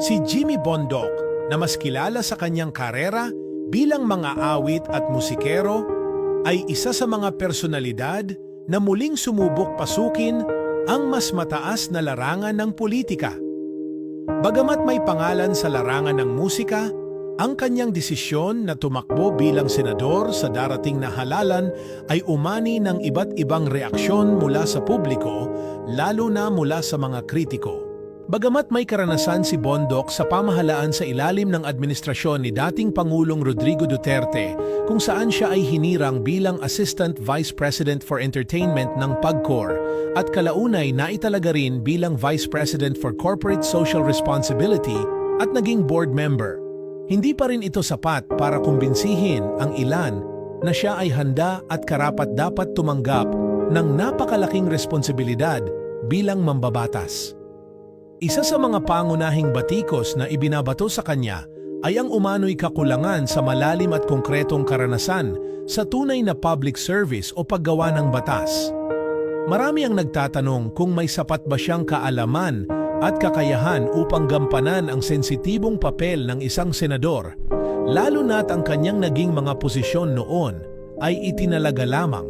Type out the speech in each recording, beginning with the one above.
Si Jimmy Bondoc, na mas kilala sa kanyang karera bilang mga awit at musikero, ay isa sa mga personalidad na muling sumubok pasukin ang mas mataas na larangan ng politika. Bagamat may pangalan sa larangan ng musika, ang kanyang desisyon na tumakbo bilang senador sa darating na halalan ay umani ng iba't ibang reaksyon mula sa publiko, lalo na mula sa mga kritiko. Bagamat may karanasan si Bondoc sa pamahalaan sa ilalim ng administrasyon ni dating Pangulong Rodrigo Duterte, kung saan siya ay hinirang bilang Assistant Vice President for Entertainment ng PAGCOR at kalaunay naitalaga rin bilang Vice President for Corporate Social Responsibility at naging board member. Hindi pa rin ito sapat para kumbinsihin ang ilan na siya ay handa at karapat dapat tumanggap ng napakalaking responsibilidad bilang mambabatas. Isa sa mga pangunahing batikos na ibinabato sa kanya ay ang umano'y kakulangan sa malalim at konkretong karanasan sa tunay na public service o paggawa ng batas. Marami ang nagtatanong kung may sapat ba siyang kaalaman at kakayahan upang gampanan ang sensitibong papel ng isang senador, lalo na't ang kanyang naging mga posisyon noon ay itinalaga lamang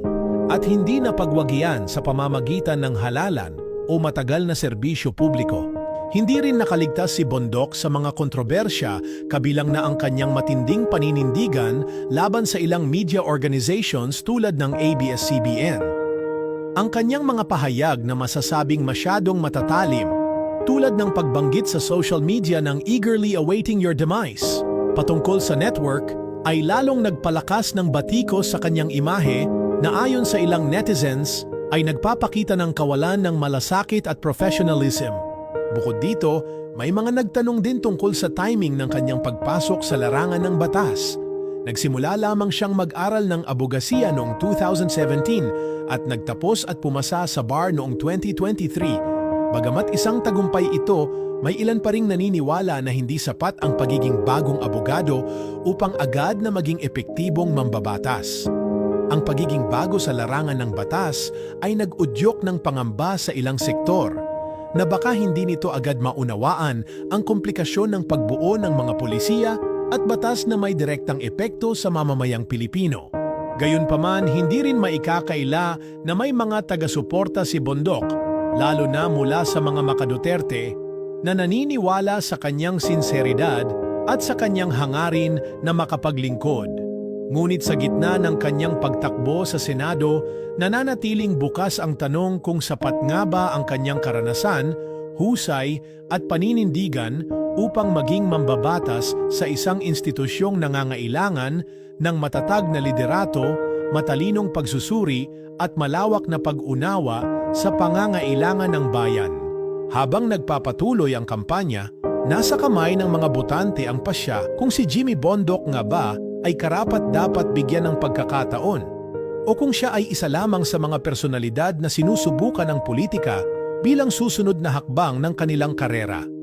at hindi napagwagian sa pamamagitan ng halalan o matagal na serbisyo publiko. Hindi rin nakaligtas si Bondoc sa mga kontrobersya kabilang na ang kanyang matinding paninindigan laban sa ilang media organizations tulad ng ABS-CBN. Ang kanyang mga pahayag na masasabing masyadong matatalim tulad ng pagbanggit sa social media ng eagerly awaiting your demise patungkol sa network ay lalong nagpalakas ng batikos sa kanyang imahe na ayon sa ilang netizens ay nagpapakita ng kawalan ng malasakit at professionalism. Bukod dito, may mga nagtanong din tungkol sa timing ng kanyang pagpasok sa larangan ng batas. Nagsimula lamang siyang mag-aral ng abogasiya noong 2017 at nagtapos at pumasa sa bar noong 2023. Bagamat isang tagumpay ito, may ilan pa ring naniniwala na hindi sapat ang pagiging bagong abogado upang agad na maging epektibong mambabatas. Ang pagiging bago sa larangan ng batas ay nag-udyok ng pangamba sa ilang sektor na baka hindi nito agad maunawaan ang komplikasyon ng pagbuo ng mga polisiya at batas na may direktang epekto sa mamamayang Pilipino. Gayunpaman, hindi rin maikakaila na may mga taga-suporta si Bondoc, lalo na mula sa mga makaduterte, na naniniwala sa kanyang sinseridad at sa kanyang hangarin na makapaglingkod. Ngunit sa gitna ng kanyang pagtakbo sa Senado, nananatiling bukas ang tanong kung sapat nga ba ang kanyang karanasan, husay at paninindigan upang maging mambabatas sa isang institusyong nangangailangan ng matatag na liderato, matalinong pagsusuri at malawak na pag-unawa sa pangangailangan ng bayan. Habang nagpapatuloy ang kampanya, nasa kamay ng mga botante ang pasya kung si Jimmy Bondoc nga ba ay karapat dapat bigyan ng pagkakataon o kung siya ay isa lamang sa mga personalidad na sinusubukan ng politika bilang susunod na hakbang ng kanilang karera.